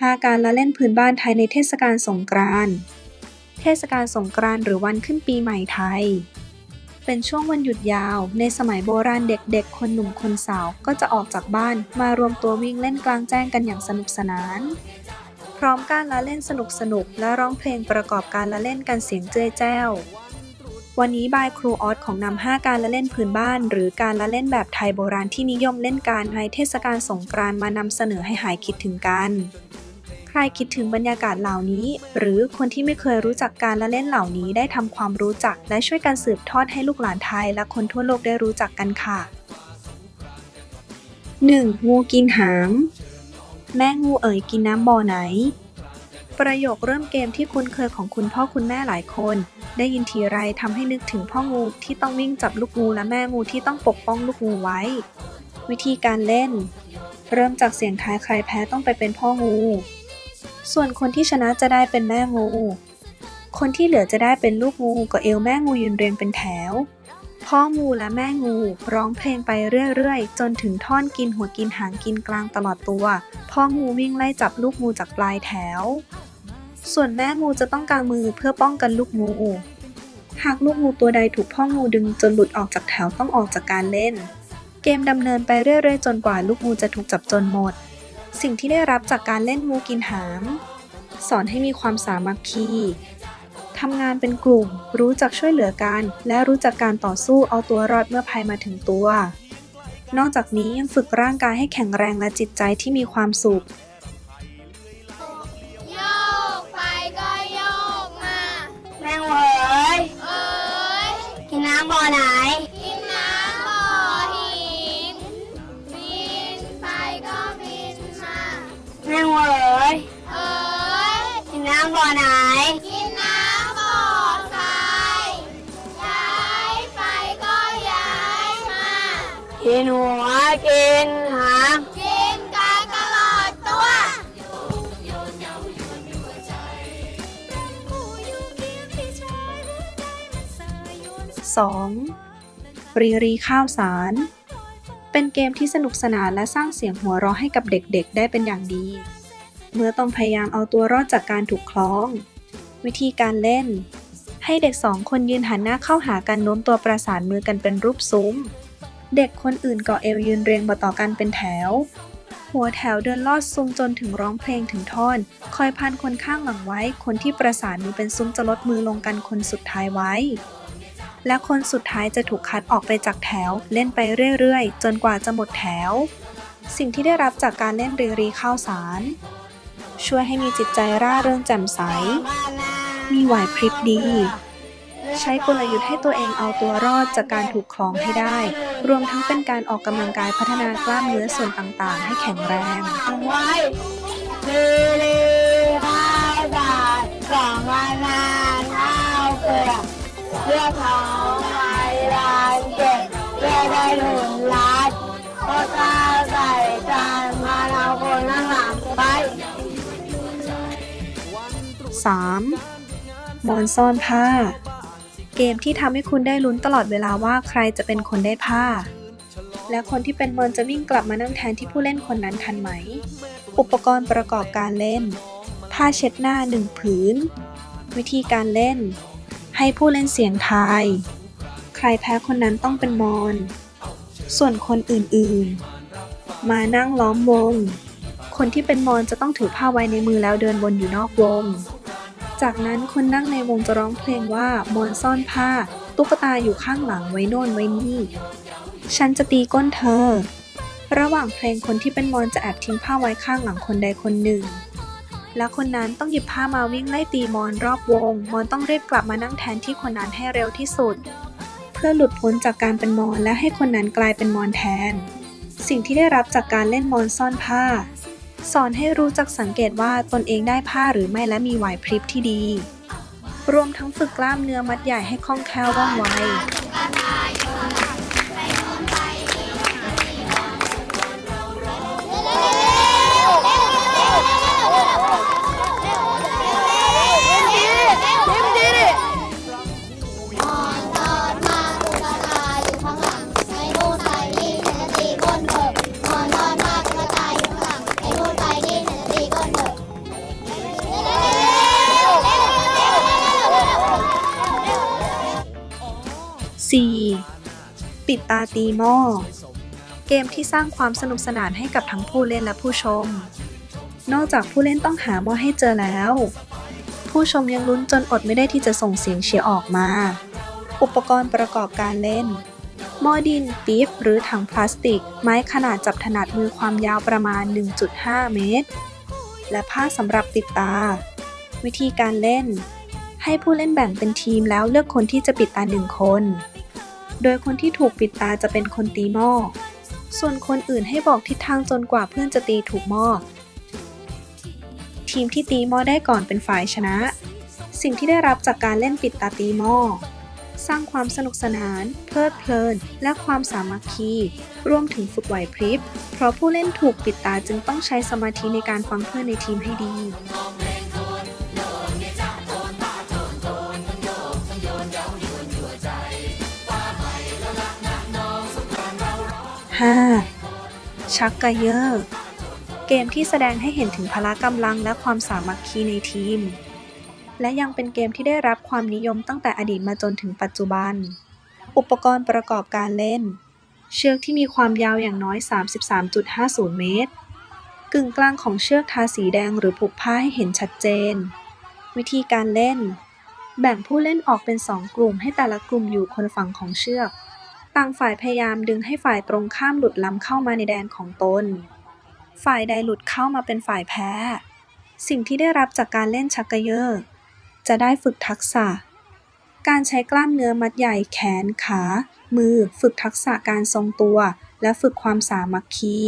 5 การละเล่นพื้นบ้านไทยในเทศกาลสงกรานต์ เทศกาลสงกรานต์หรือวันขึ้นปีใหม่ไทย เป็นช่วงวันหยุดยาว ในสมัยโบราณเด็กๆ คนหนุ่มคนสาวก็จะออกจากบ้านมารวมตัววิ่งเล่นกลางแจ้งกันอย่างสนุกสนาน พร้อมการละเล่นสนุกๆและร้องเพลงประกอบการละเล่นกันเสียงเจ้ยแจ้ว วันนี้บายครูออสของนำ5การละเล่นพื้นบ้าน หรือการละเล่นแบบไทยโบราณที่นิยมเล่นการในเทศกาลสงกรานต์มานำเสนอให้หายคิดถึงกัน ใครคิดถึงบรรยากาศเหล่านี้ หรือคนที่ไม่เคยรู้จักการละเล่นเหล่านี้ได้ทำความรู้จัก และช่วยกันสืบทอดให้ลูกหลานไทยและคนทั่วโลกได้รู้จักกันค่ะ 1. งูกินหาง แม่งูเอ๋ยกินน้ำบ่อไหน ประโยคเริ่มเกมที่คุ้นเคยของคุณพ่อคุณแม่หลายคน ได้ยินทีไรทำให้นึกถึงพ่องูที่ต้องวิ่งจับลูกงูและแม่งูที่ต้องปกป้องลูกงูไว้ วิธีการเล่น เริ่มจากเสียงทายใครแพ้ต้องไปเป็นพ่องู ส่วนคนที่ชนะจะได้เป็นแม่งู คนที่เหลือจะได้เป็นลูกงูกับเอวแม่งูยืนเรียงเป็นแถว พ่องูและแม่งูร้องเพลงไปเรื่อยๆ จนถึงท่อนกินหัวกินหางกินกลางตลอดตัว พ่องูวิ่งไล่จับลูกงูจากปลายแถว ส่วนแม่งูจะต้องกางมือเพื่อป้องกันลูกงู หากลูกงูตัวใดถูกพ่องูดึงจนหลุดออกจากแถวต้องออกจากการเล่น เกมดำเนินไปเรื่อยๆ จนกว่าลูกงูจะถูกจับจนหมด สิ่งที่ได้รับจากการเล่นงูกินหาม สอนให้มีความสามัคคีทำงานเป็นกลุ่ม รู้จักช่วยเหลือกัน และรู้จักการต่อสู้เอาตัวรอดเมื่อภัยมาถึงตัว นอกจากนี้ยังฝึกร่างกายให้แข็งแรงและจิตใจที่มีความสุขโยกไปก็โยกมาแม่งเอ๋ยเอ้ยกินน้ำบ่อไหนกิน บ่อไหน กินน้ำบ่อทรายย้ายไปก็ย้ายมา กินหัวกินหางกินกันตลอดตัว 2. รีรีข้าวสาร เป็นเกมที่สนุกสนานและสร้างเสียงหัวเราะให้กับเด็กๆ ได้เป็นอย่างดี เมื่อต้องพยายามเอาตัวรอดจากการถูกคล้อง วิธีการเล่น ให้เด็กสองคนยืนหันหน้าเข้าหากันโน้มตัวประสานมือกันเป็นรูปซุ้ม เด็กคนอื่นเกาะเอวยืนเรียงต่อกันเป็นแถว หัวแถวเดินลอดซุ้มจนถึงร้องเพลงถึงท่อน คอยพันคนข้างหลังไว้ คนที่ประสานมือเป็นซุ้มจะลดมือลงกันคนสุดท้ายไว้และคนสุดท้ายจะถูกคัดออกไปจากแถว เล่นไปเรื่อย ๆ จนกว่าจะหมดแถว สิ่งที่ได้รับจากการเล่นรีรีข้าวสาร ช่วยให้มีจิตใจร่าเริงแจ่มใส มีไหวพริบดี ใช้กลยุทธ์ให้ตัวเองเอาตัวรอดจากการถูกคล้องให้ได้ รวมทั้งเป็นการออกกำลังกายพัฒนากล้ามเนื้อส่วนต่างๆ ให้แข็งแรงเลือกเพื่อท้องไว้ร้านเก็บเพื่อได้ 3. มอนซ่อนผ้า เกมที่ทำให้คุณได้ลุ้นตลอดเวลาว่าใครจะเป็นคนได้ผ้า และคนที่เป็นมอนจะวิ่งกลับมานั่งแทนที่ผู้เล่นคนนั้นทันไหม อุปกรณ์ประกอบการเล่น ผ้าเช็ดหน้าหนึ่งผืน วิธีการเล่น ให้ผู้เล่นเสียงทาย ใครแพ้คนนั้นต้องเป็นมอน ส่วนคนอื่นๆ มานั่งล้อมวงคนที่เป็นมอนจะต้องถือผ้าไว้ในมือแล้วเดินวนอยู่นอกวง จากนั้นคนนั่งในวงจะร้องเพลงว่ามอนซ่อนผ้า ตุ๊กตาอยู่ข้างหลังไว้โน่นไว้นี่ ฉันจะตีก้นเธอ ระหว่างเพลงคนที่เป็นมอนจะแอบทิ้งผ้าไว้ข้างหลังคนใดคนหนึ่ง และคนนั้นต้องหยิบผ้ามาวิ่งไล่ตีมอนรอบวง มอนต้องรีบกลับมานั่งแทนที่คนนั้นให้เร็วที่สุด เพื่อหลุดพ้นจากการเป็นมอนและให้คนนั้นกลายเป็นมอนแทน สิ่งที่ได้รับจากการเล่นมอนซ่อนผ้า สอนให้รู้จักสังเกตว่าตนเองได้ผ้าหรือไม่และมีไหวพริบที่ดี รวมทั้งฝึกกล้ามเนื้อมัดใหญ่ให้คล่องแคล่วว่องไว ปิดตาตีหม้อ เกมที่สร้างความสนุกสนานให้กับทั้งผู้เล่นและผู้ชม นอกจากผู้เล่นต้องหาหม้อให้เจอแล้ว ผู้ชมยังลุ้นจนอดไม่ได้ที่จะส่งเสียงเชียร์ออกมา อุปกรณ์ประกอบการเล่น หม้อดินปี๊บหรือถังพลาสติก ไม้ขนาดจับถนัดมือความยาวประมาณ 1.5 เมตร และผ้าสำหรับติดตา วิธีการเล่นให้ผู้เล่นแบ่งเป็นทีมแล้วเลือกคนที่จะปิดตาหนึ่งคน โดยคนที่ถูกปิดตาจะเป็นคนตีหม้อ ส่วนคนอื่นให้บอกทิศทางจนกว่าเพื่อนจะตีถูกหม้อ ทีมที่ตีหม้อได้ก่อนเป็นฝ่ายชนะ สิ่งที่ได้รับจากการเล่นปิดตาตีหม้อ สร้างความสนุกสนาน เพลิดเพลิน และความสามัคคี รวมถึงฝึกไหวพริบ เพราะผู้เล่นถูกปิดตาจึงต้องใช้สมาธิในการฟังเพื่อนในทีมให้ดี 5. ชักกะเยอร์เกมที่แสดงให้เห็นถึงพละกำลังและความสามัคคีในทีม และยังเป็นเกมที่ได้รับความนิยมตั้งแต่อดีตมาจนถึงปัจจุบัน อุปกรณ์ประกอบการเล่น เชือกที่มีความยาวอย่างน้อย 33.50 เมตร กึ่งกลางของเชือกทาสีแดงหรือผูกผ้าให้เห็นชัดเจน วิธีการเล่น แบ่งผู้เล่นออกเป็น 2 กลุ่มให้แต่ละกลุ่มอยู่คนฝั่งของเชือก ต่างฝ่ายพยายามดึงให้ฝ่ายตรงข้ามหลุดล้ำเข้ามาในแดนของตน ฝ่ายใดหลุดเข้ามาเป็นฝ่ายแพ้ สิ่งที่ได้รับจากการเล่นชักเกยอร์จะได้ฝึกทักษะ การใช้กล้ามเนื้อมัดใหญ่แขนขา มือ ฝึกทักษะการทรงตัว และฝึกความสามัคคี